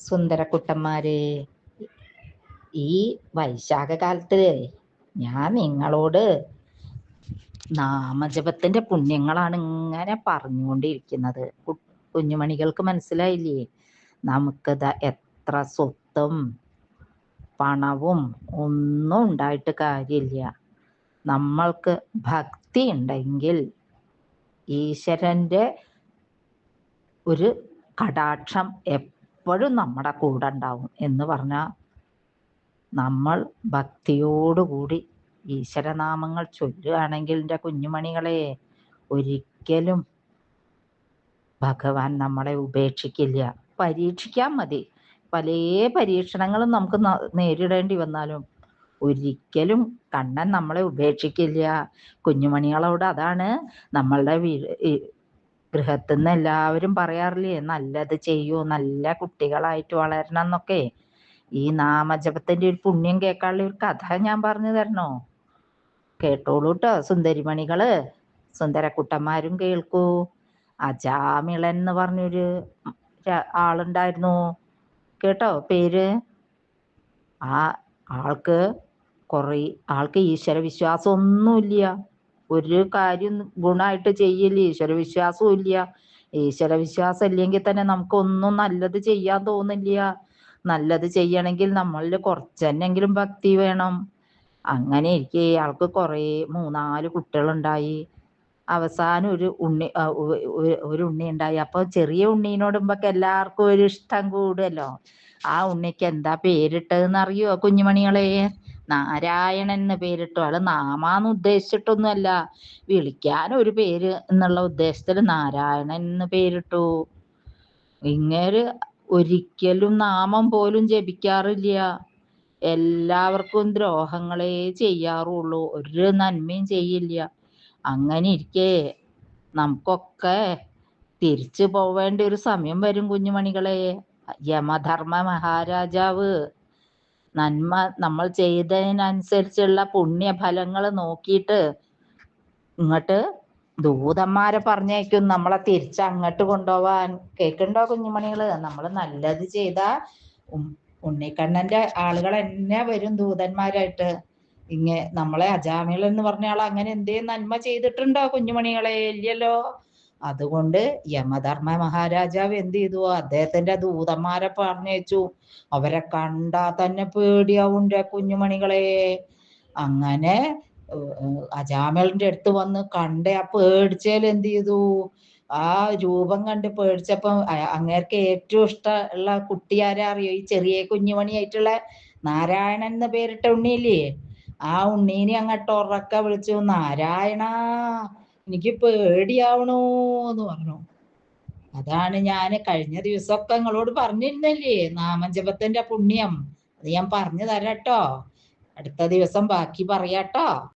സുന്ദരക്കുട്ടന്മാരെ ഈ വൈശാഖ കാലത്ത് ഞാൻ നിങ്ങളോട് നാമജപത്തിന്റെ പുണ്യങ്ങളാണ് ഇങ്ങനെ പറഞ്ഞുകൊണ്ടിരിക്കുന്നത്. കുഞ്ഞുമണികൾക്ക് മനസ്സിലായില്ലേ? നമുക്ക് എത്ര സ്വത്തും പണവും ഒന്നും ഉണ്ടായിട്ട് കാര്യമില്ല. നമ്മൾക്ക് ഭക്തി ഉണ്ടെങ്കിൽ ഈശ്വരന്റെ ഒരു കടാക്ഷം എപ്പോഴും നമ്മുടെ കൂടെ ഉണ്ടാവും എന്ന് പറഞ്ഞാൽ നമ്മൾ ഭക്തിയോടുകൂടി ഈശ്വരനാമങ്ങൾ ചൊല്ലുകയാണെങ്കിൽ എന്റെ കുഞ്ഞുമണികളെ ഒരിക്കലും ഭഗവാൻ നമ്മളെ ഉപേക്ഷിക്കില്ല. പരീക്ഷിക്കാൻ മതി. പല പരീക്ഷണങ്ങളും നമുക്ക് നേരിടേണ്ടി വന്നാലും ഒരിക്കലും കണ്ണൻ നമ്മളെ ഉപേക്ഷിക്കില്ല. കുഞ്ഞുമണികളോട് അതാണ് നമ്മളുടെ വീ- നിന്ന് എല്ലാവരും പറയാറില്ലേ നല്ലത് ചെയ്യൂ നല്ല കുട്ടികളായിട്ട് വളരണം എന്നൊക്കെ. ഈ നാമജപത്തിന്റെ ഒരു പുണ്യം കേൾക്കാനുള്ള ഒരു കഥ ഞാൻ പറഞ്ഞു തരണോ? കേട്ടോളൂ കേട്ടോ സുന്ദരിമണികൾ. സുന്ദരക്കുട്ടന്മാരും കേൾക്കൂ. അജാമിളൻ എന്ന് പറഞ്ഞൊരു ആളുണ്ടായിരുന്നു. കേട്ടോ പേര്? ആ ആൾക്ക് കുറേ ആൾക്ക് ഈശ്വര വിശ്വാസം ഒന്നുമില്ല ഒരു കാര്യം ഗുണമായിട്ട് ചെയ്യില്ല ഈശ്വര വിശ്വാസവും ഇല്ല. ഈശ്വര വിശ്വാസം ഇല്ലെങ്കിൽ തന്നെ നമുക്ക് ഒന്നും നല്ലത് ചെയ്യാൻ തോന്നില്ല. നല്ലത് ചെയ്യണമെങ്കിൽ നമ്മളിൽ കുറച്ചെന്നെങ്കിലും ഭക്തി വേണം. അങ്ങനെ ഇരിക്കെ. ആൾക്ക് കുറേ മൂന്നാൽ കുട്ടികളുണ്ടായി. അവസാനം ഒരു ഉണ്ണി ഒരു ഉണ്ണി ഉണ്ടായി. അപ്പൊ ചെറിയ ഉണ്ണീനോടുമ്പോ എല്ലാവർക്കും ഒരു ഇഷ്ടം കൂടുമല്ലോ ആ ഉണ്ണിക്ക് എന്താ പേരിട്ടതെന്ന് അറിയോ കുഞ്ഞുമണികളെ? നാരായണൻ എന്ന് പേരിട്ടു. ആൾ നാമാന്ന് ഉദ്ദേശിച്ചിട്ടൊന്നുമല്ല. വിളിക്കാൻ ഒരു പേര് എന്നുള്ള ഉദ്ദേശത്തിൽ നാരായണൻ എന്ന് പേരിട്ടു. ഇങ്ങേര് ഒരിക്കലും നാമം പോലും ജപിക്കാറില്ല. എല്ലാവർക്കും ദ്രോഹങ്ങളെ ചെയ്യാറുള്ളൂ. ഒരു നന്മയും ചെയ്യില്ല. അങ്ങനെ ഇരിക്കെ. നമുക്കൊക്കെ തിരിച്ചു പോവേണ്ട ഒരു സമയം വരും കുഞ്ഞുമണികളെ. യമധർമ്മ മഹാരാജാവ്. നന്മ നമ്മൾ ചെയ്തതിനനുസരിച്ചുള്ള പുണ്യഫലങ്ങൾ നോക്കിയിട്ട് ഇങ്ങോട്ട് ദൂതന്മാരെ പറഞ്ഞേക്കും നമ്മളെ തിരിച്ച് അങ്ങോട്ട് കൊണ്ടുപോവാൻ. കേൾക്കണ്ടോ കുഞ്ഞുമണികൾ? നമ്മൾ നല്ലത് ചെയ്ത ഉണ്ണിക്കണ്ണന്റെ ആളുകൾ എന്നെ വരും ദൂതന്മാരായിട്ട്. ഇങ്ങ നമ്മളെ അജാമികൾ എന്ന് പറഞ്ഞ ആൾ അങ്ങനെ എന്തേ നന്മ ചെയ്തിട്ടുണ്ടോ കുഞ്ഞുമണികളെ? ഇല്ലല്ലോ അതുകൊണ്ട് യമധർമ്മ മഹാരാജാവ് എന്ത് ചെയ്തു? അദ്ദേഹത്തിന്റെ ദൂതന്മാരെ പറഞ്ഞയച്ചു. അവരെ കണ്ടാ തന്നെ പേടിയാവുണ്ട് കുഞ്ഞുമണികളെ. അങ്ങനെ അജാമലിന്റെ അടുത്ത് വന്ന് കണ്ട ആ പേടിച്ചേൽ എന്ത് ചെയ്തു? ആ രൂപം കണ്ട് പേടിച്ചപ്പം അങ്ങേർക്ക് ഏറ്റവും ഇഷ്ടമുള്ള കുട്ടി ആരാ അറിയോ? ഈ ചെറിയ കുഞ്ഞുമണിയായിട്ടുള്ള നാരായണൻ എന്ന് പേരിട്ട ഉണ്ണിയില്ലേ? ആ ഉണ്ണീനെ അങ്ങോട്ട് ഉറക്ക വിളിച്ചു. നാരായണ എനിക്ക് പേടിയാവണോ എന്ന് പറഞ്ഞു. അതാണ് ഞാൻ കഴിഞ്ഞ ദിവസമൊക്കെ നിങ്ങളോട് പറഞ്ഞിരുന്നില്ലേ നാമജപത്തിന്റെ പുണ്യം. അത് ഞാൻ പറഞ്ഞു തരാട്ടോ. അടുത്ത ദിവസം ബാക്കി പറയാട്ടോ.